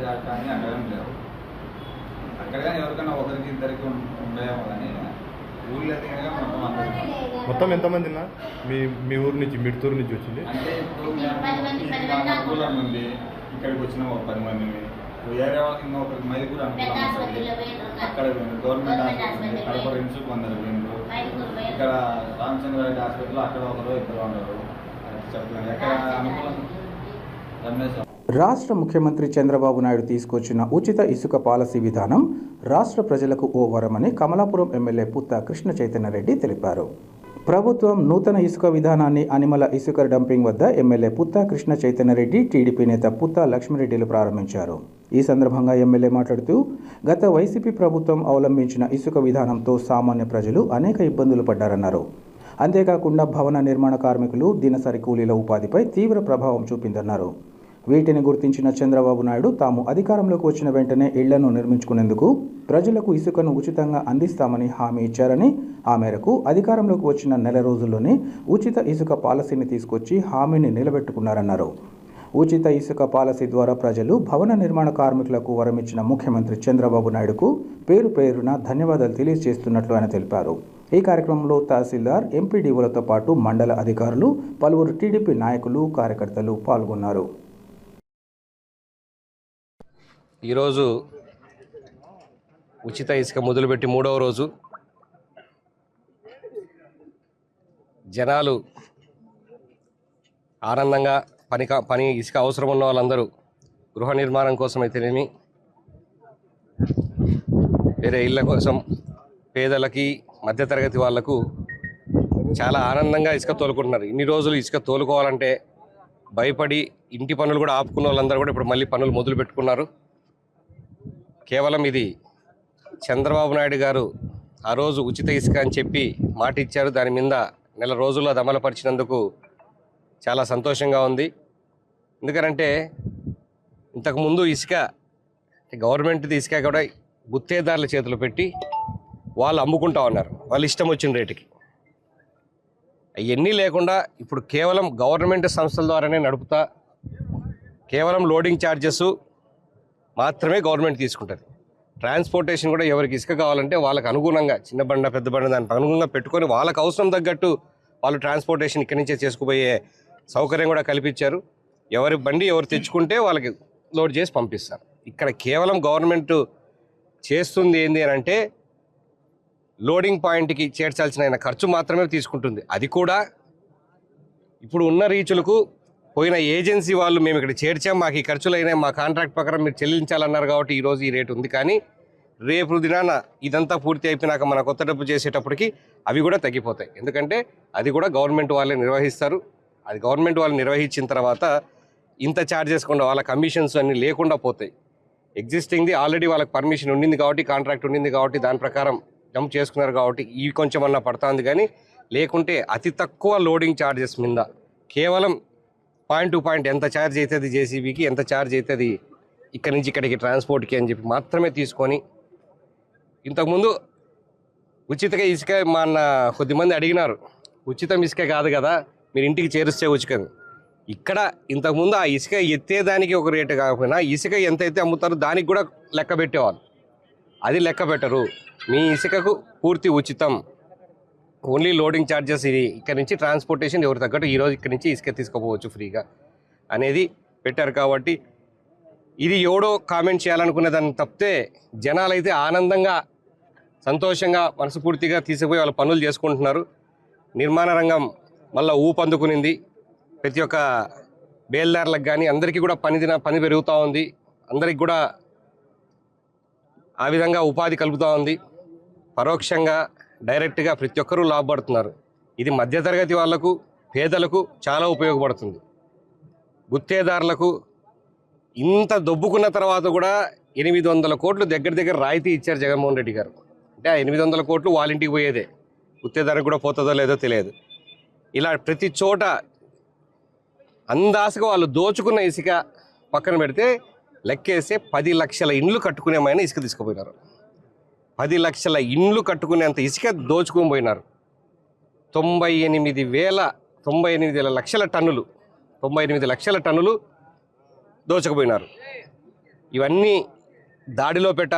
కానీ అక్కడ ఏం లేవు అక్కడ కానీ ఎవరికైనా ఒకరికి ఇద్దరికి ఉండేమో కానీ ఊళ్ళో అయితే కనుక మొత్తం అందరికీ మొత్తం ఎంతమంది ఉన్నా మీ మీ ఊరు నుంచి మిడ్తూరు నుంచి వచ్చింది? అంటే ఇప్పుడు అనుకూలం ఉంది. ఇక్కడికి వచ్చిన ఒక పది మందిని. వేరే వాళ్ళకి ఇంకో ఒకరికి మైదుగురు అనుకూలం ఉంటుంది అక్కడ పోయింది గవర్నమెంట్ హాస్పిటల్ కడప రిమ్స్ కొందరు పోయిండ్రు. ఇక్కడ రామచంద్ర రెడ్డి హాస్పిటల్ అక్కడ ఒకరు ఇద్దరు ఉన్నారు. అది చెప్పలేదు ఎక్కడ అనుకూలం? రాష్ట్ర ముఖ్యమంత్రి చంద్రబాబు నాయుడు తీసుకొచ్చిన ఉచిత ఇసుక పాలసీ విధానం రాష్ట్ర ప్రజలకు ఓ వరమని కమలాపురం ఎమ్మెల్యే పుత్త కృష్ణ చైతన్యరెడ్డి తెలిపారు. ప్రభుత్వం నూతన ఇసుక విధానాన్ని అనిమల ఇసుక డంపింగ్ వద్ద ఎమ్మెల్యే పుత్త కృష్ణ చైతన్యరెడ్డి టీడీపీ నేత పుత్త లక్ష్మిరెడ్డిలు ప్రారంభించారు. ఈ సందర్భంగా ఎమ్మెల్యే మాట్లాడుతూ గత వైసీపీ ప్రభుత్వం అవలంబించిన ఇసుక విధానంతో సామాన్య ప్రజలు అనేక ఇబ్బందులు పడ్డారన్నారు. అంతేకాకుండా భవన నిర్మాణ కార్మికులు దినసరి కూలీల ఉపాధిపై తీవ్ర ప్రభావం చూపిందన్నారు. వీటిని గుర్తించిన చంద్రబాబు నాయుడు తాము అధికారంలోకి వచ్చిన వెంటనే ఇళ్ళను నిర్మించుకునేందుకు ప్రజలకు ఇసుకను ఉచితంగా అందిస్తామని హామీ ఇచ్చారని ఆ మేరకు అధికారంలోకి వచ్చిన నెల రోజుల్లోనే ఉచిత ఇసుక పాలసీని తీసుకొచ్చి హామీని నిలబెట్టుకున్నారన్నారు. ఉచిత ఇసుక పాలసీ ద్వారా ప్రజలు భవన నిర్మాణ కార్మికులకు వరమిచ్చిన ముఖ్యమంత్రి చంద్రబాబు నాయుడుకు పేరు పేరున ధన్యవాదాలు తెలియజేస్తున్నట్లు ఆయన తెలిపారు. ఈ కార్యక్రమంలో తహసీల్దార్ ఎంపీడీఓలతో పాటు మండల అధికారులు పలువురు టీడీపీ నాయకులు కార్యకర్తలు పాల్గొన్నారు. ఈరోజు ఉచిత ఇసుక మొదలుపెట్టి మూడవ రోజు. జనాలు ఆనందంగా పని పని ఇసుక అవసరం ఉన్న వాళ్ళందరూ గృహ నిర్మాణం కోసం అయితేనేమి వేరే ఇళ్ళ కోసం పేదలకి మధ్యతరగతి వాళ్ళకు చాలా ఆనందంగా ఇసుక తోలుకుంటున్నారు. ఇన్ని రోజులు ఇసుక తోలుకోవాలంటే భయపడి ఇంటి పనులు కూడా ఆపుకున్న వాళ్ళందరూ కూడా ఇప్పుడు మళ్ళీ పనులు మొదలు పెట్టుకున్నారు. కేవలం ఇది చంద్రబాబు నాయుడు గారు ఆ రోజు ఉచిత ఇసుక అని చెప్పి మాట ఇచ్చారు. దాని మీద నెల రోజుల్లో అది అమలుపరిచినందుకు చాలా సంతోషంగా ఉంది. ఎందుకనంటే ఇంతకుముందు ఇసుక గవర్నమెంట్ది ఇసుక కూడా గుత్తేదారుల చేతులు పెట్టి వాళ్ళు అమ్ముకుంటా ఉన్నారు. వాళ్ళు ఇష్టం వచ్చిన రేటుకి. అవన్నీ లేకుండా ఇప్పుడు కేవలం గవర్నమెంట్ సంస్థల ద్వారానే నడుపుతా కేవలం లోడింగ్ ఛార్జెస్ మాత్రమే గవర్నమెంట్ తీసుకుంటుంది. ట్రాన్స్పోర్టేషన్ కూడా ఎవరికి ఇసుక కావాలంటే వాళ్ళకి అనుగుణంగా చిన్న బండ పెద్ద బండ దానికి అనుగుణంగా పెట్టుకొని వాళ్ళకి అవసరం తగ్గట్టు వాళ్ళు ట్రాన్స్పోర్టేషన్ ఇక్కడి నుంచే చేసుకుపోయే సౌకర్యం కూడా కల్పించారు. ఎవరి బండి ఎవరు తెచ్చుకుంటే వాళ్ళకి లోడ్ చేసి పంపిస్తారు. ఇక్కడ కేవలం గవర్నమెంట్ చేస్తుంది ఏంది అని అంటే లోడింగ్ పాయింట్కి చేర్చాల్సిన ఖర్చు మాత్రమే తీసుకుంటుంది. అది కూడా ఇప్పుడు ఉన్న రీచులకు పోయిన ఏజెన్సీ వాళ్ళు మేము ఇక్కడ చేర్చాం మాకు ఈ ఖర్చులైనాయి మా కాంట్రాక్ట్ ప్రకారం మీరు చెల్లించాలన్నారు కాబట్టి ఈరోజు ఈ రేటు ఉంది. కానీ రేపు దినాన ఇదంతా పూర్తి అయిపోయినాక మన కొత్త డబ్బు చేసేటప్పటికి అవి కూడా తగ్గిపోతాయి. ఎందుకంటే అది కూడా గవర్నమెంట్ వాళ్ళే నిర్వహిస్తారు. అది గవర్నమెంట్ వాళ్ళు నిర్వహించిన తర్వాత ఇంత ఛార్జెస్ కూడా వాళ్ళ కమిషన్స్ అన్నీ లేకుండా పోతాయి. ఎగ్జిస్టింగ్ది ఆల్రెడీ వాళ్ళకి పర్మిషన్ ఉండింది కాబట్టి కాంట్రాక్ట్ ఉండింది కాబట్టి దాని ప్రకారం జంప్ చేసుకున్నారు కాబట్టి ఇవి కొంచెం అన్న పడుతుంది కానీ లేకుంటే అతి తక్కువ లోడింగ్ ఛార్జెస్ మీద కేవలం పాయింట్ టు పాయింట్ ఎంత ఛార్జ్ అవుతుంది జేసీబీకి ఎంత ఛార్జ్ అవుతుంది ఇక్కడి నుంచి ఇక్కడికి ట్రాన్స్పోర్ట్కి అని చెప్పి మాత్రమే తీసుకొని ఇంతకుముందు ఉచితగా ఇసుక మా అన్న కొద్దిమంది అడిగినారు ఉచితం ఇసుక కాదు కదా మీరు ఇంటికి చేరుస్తే ఉచితం ఇక్కడ ఇంతకుముందు ఆ ఇసుక ఎత్తేదానికి ఒక రేటు కాకపోయినా ఇసుక ఎంత అయితే అమ్ముతారో దానికి కూడా లెక్క పెట్టేవాళ్ళు. అది లెక్క పెట్టరు. మీ ఇసుకకు పూర్తి ఉచితం. ఓన్లీ లోడింగ్ ఛార్జెస్ ఇది. ఇక్కడ నుంచి ట్రాన్స్పోర్టేషన్ ఎవరు తగ్గట్టు ఈరోజు ఇక్కడ నుంచి ఇసుక తీసుకోపోవచ్చు ఫ్రీగా అనేది పెట్టారు కాబట్టి ఇది ఎవడో కామెంట్ చేయాలనుకునే దాన్ని తప్పితే జనాలైతే ఆనందంగా సంతోషంగా మనస్ఫూర్తిగా తీసుకుపోయి వాళ్ళ పనులు చేసుకుంటున్నారు. నిర్మాణ రంగం మళ్ళీ ఊపందుకునింది ప్రతి ఒక్క బేల్దారులకు కానీ అందరికీ కూడా పని దిన పని పెరుగుతూ ఉంది. అందరికి కూడా ఆ విధంగా ఉపాధి కలుపుతూ ఉంది. పరోక్షంగా డైరెక్ట్గా ప్రతి ఒక్కరూ లాభపడుతున్నారు. ఇది మధ్యతరగతి వాళ్ళకు పేదలకు చాలా ఉపయోగపడుతుంది. గుత్తేదారులకు ఇంత దొబ్బుకున్న తర్వాత కూడా ఎనిమిది వందల కోట్లు దగ్గర దగ్గర రాయితీ ఇచ్చారు జగన్మోహన్ రెడ్డి గారు. అంటే ఆ ఎనిమిది వందల కోట్లు వాళ్ళ ఇంటికి పోయేదే. గుత్తేదారికి కూడా పోతుందో లేదో తెలియదు. ఇలా ప్రతి చోట అందాసగా వాళ్ళు దోచుకున్న ఇసుక పక్కన పెడితే లెక్కేస్తే పది లక్షల ఇండ్లు కట్టుకునేమైనా ఇసుక తీసుకుపోయినారు. పది లక్షల ఇండ్లు కట్టుకునేంత ఇసుక దోచుకొని పోయినారు. తొంభై ఎనిమిది వేల తొంభై ఎనిమిది లక్షల టన్నులు తొంభై ఎనిమిది లక్షల టన్నులు దోచుకుపోయినారు. ఇవన్నీ దాడిలో పెట్టారు.